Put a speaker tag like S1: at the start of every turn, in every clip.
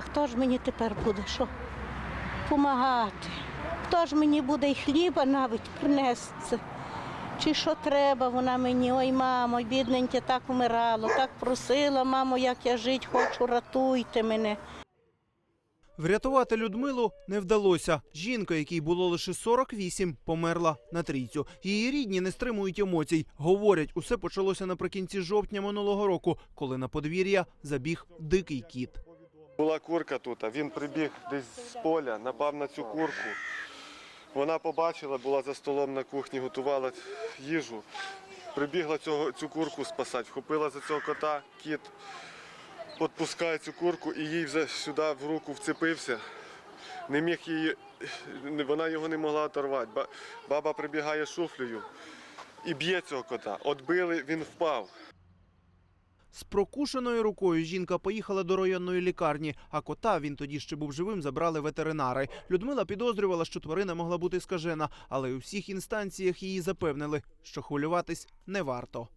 S1: Хто ж мені тепер буде що? Помагати? Хто ж мені буде і хліба навіть принести? Чи що треба вона мені? Ой, мамо, бідненьке, так вмирало, так просила, мамо, як я жити хочу, ратуйте мене.
S2: Врятувати Людмилу не вдалося. Жінка, якій було лише 48, померла на трійцю. Її рідні не стримують емоцій. Говорять, усе почалося наприкінці жовтня минулого року, коли на подвір'я забіг дикий кіт.
S3: Була курка тут, а він прибіг десь з поля, напав на цю курку. Вона побачила, була за столом на кухні, готувала їжу. Прибігла цього, цю курку спасати, вхопила за цього кота, кіт відпускає цю курку і їй вже сюди в руку вцепився. Не міг її, вона його не могла оторвати. Баба прибігає шуфлею і б'є цього кота. Отбили, він впав.
S2: З прокушеною рукою жінка поїхала до районної лікарні, а кота він тоді ще був живим, забрали ветеринари. Людмила підозрювала, що тварина могла бути скажена, але у всіх інстанціях її запевнили, що хвилюватись не варто.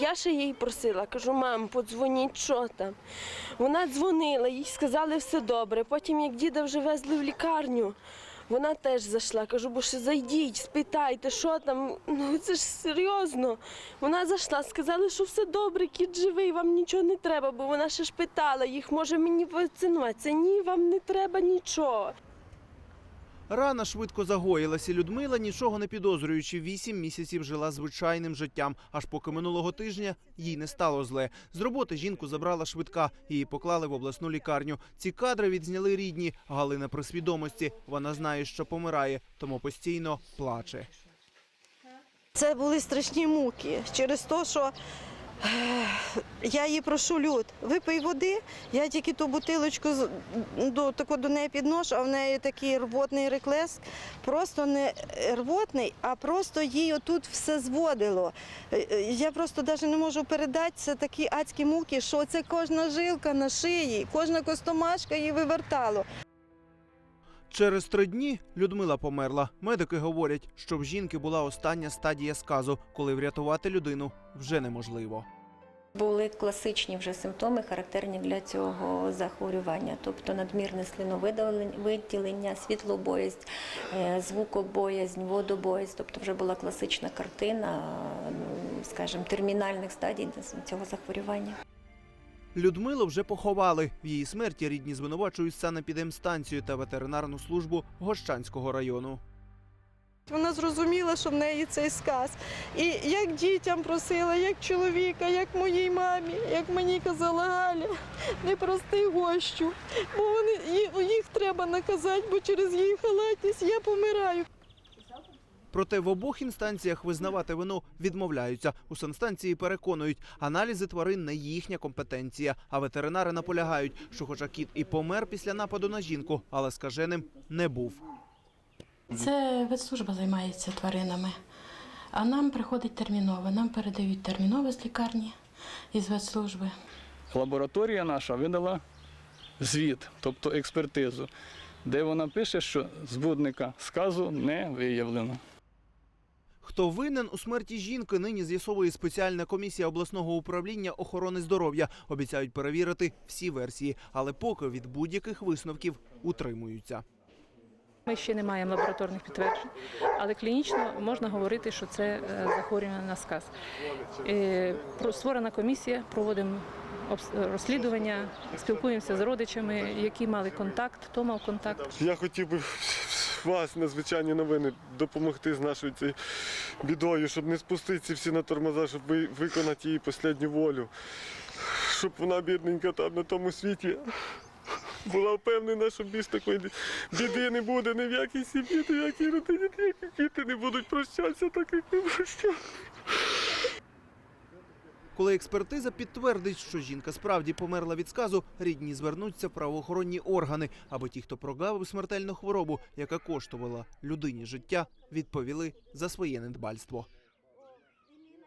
S4: Я ще їй просила, кажу, мам, подзвоніть, що там. Вона дзвонила, їй сказали все добре. Потім, як діда вже везли в лікарню, вона теж зайшла. Кажу, бо ще зайдіть, спитайте, що там. Ну це ж серйозно. Вона зайшла, сказали, що все добре, кіт живий, вам нічого не треба, бо вона ще ж питала їх, може мені вакцинуватися. Ні, вам не треба нічого.
S2: Рана швидко загоїлася. Людмила, нічого не підозрюючи, вісім місяців жила звичайним життям, аж поки минулого тижня їй не стало зле. З роботи жінку забрала швидка, її поклали в обласну лікарню. Ці кадри відзняли рідні. Галина при свідомості. Вона знає, що помирає, тому постійно плаче.
S5: Це були страшні муки через те, що я її прошу люд, випий води, я тільки ту бутилочку до, тако до неї підношу, а в неї такий рвотний реклес, просто не рвотний, а просто їй отут все зводило. Е, е, Я просто навіть не можу передати це такі адські муки, що це кожна жилка на шиї, кожна костомашка її вивертало.
S2: Через три дні Людмила померла. Медики говорять, що в жінки була остання стадія сказу, коли врятувати людину вже неможливо.
S6: Були класичні вже симптоми, характерні для цього захворювання, тобто надмірне слиновиділення, світлобоязнь, е, звукобоязнь, водобоязнь, тобто вже була класична картина, ну, скажімо, термінальних стадій цього захворювання.
S2: Людмилу вже поховали. В її смерті рідні звинувачують санепідемстанцію та ветеринарну службу Гощанського району.
S5: Вона зрозуміла, що в неї цей сказ. І як дітям просила, як чоловіка, як моїй мамі, як мені казала Галя, не прости гощу, бо вони, їх треба наказати, бо через її халатність я помираю.
S2: Проте в обох інстанціях визнавати вину відмовляються. У санстанції переконують, аналізи тварин не їхня компетенція. А ветеринари наполягають, що хоча кіт і помер після нападу на жінку, але скаженим не був.
S7: Це ветслужба займається тваринами. А нам приходить терміново. Нам передають терміново з лікарні із ветслужби.
S8: лабораторія наша видала звіт, тобто експертизу, де вона пише, що збудника сказу не виявлено.
S2: Хто винен у смерті жінки, нині з'ясовує спеціальна комісія обласного управління охорони здоров'я. Обіцяють перевірити всі версії, але поки від будь-яких висновків утримуються.
S9: Ми ще не маємо лабораторних підтверджень, але клінічно можна говорити, що це е, захворювання на сказ. Е, Створена комісія, проводимо розслідування, спілкуємося з родичами, які мали контакт, хто мав контакт.
S3: Я хотів би вас, надзвичайні новини, допомогти з нашою цією бідою, щоб не спуститися всі на тормоза, щоб виконати її останню волю. Щоб вона, бідненька, там на тому світі була впевнена, що більш такої біди не буде ні в якій сім'ї, ні в якій родині, ніякі діти не будуть прощатися, так як не прощали.
S2: Коли експертиза підтвердить, що жінка справді померла від сказу, рідні звернуться в правоохоронні органи, аби ті, хто прогавив смертельну хворобу, яка коштувала людині життя, відповіли за своє недбальство.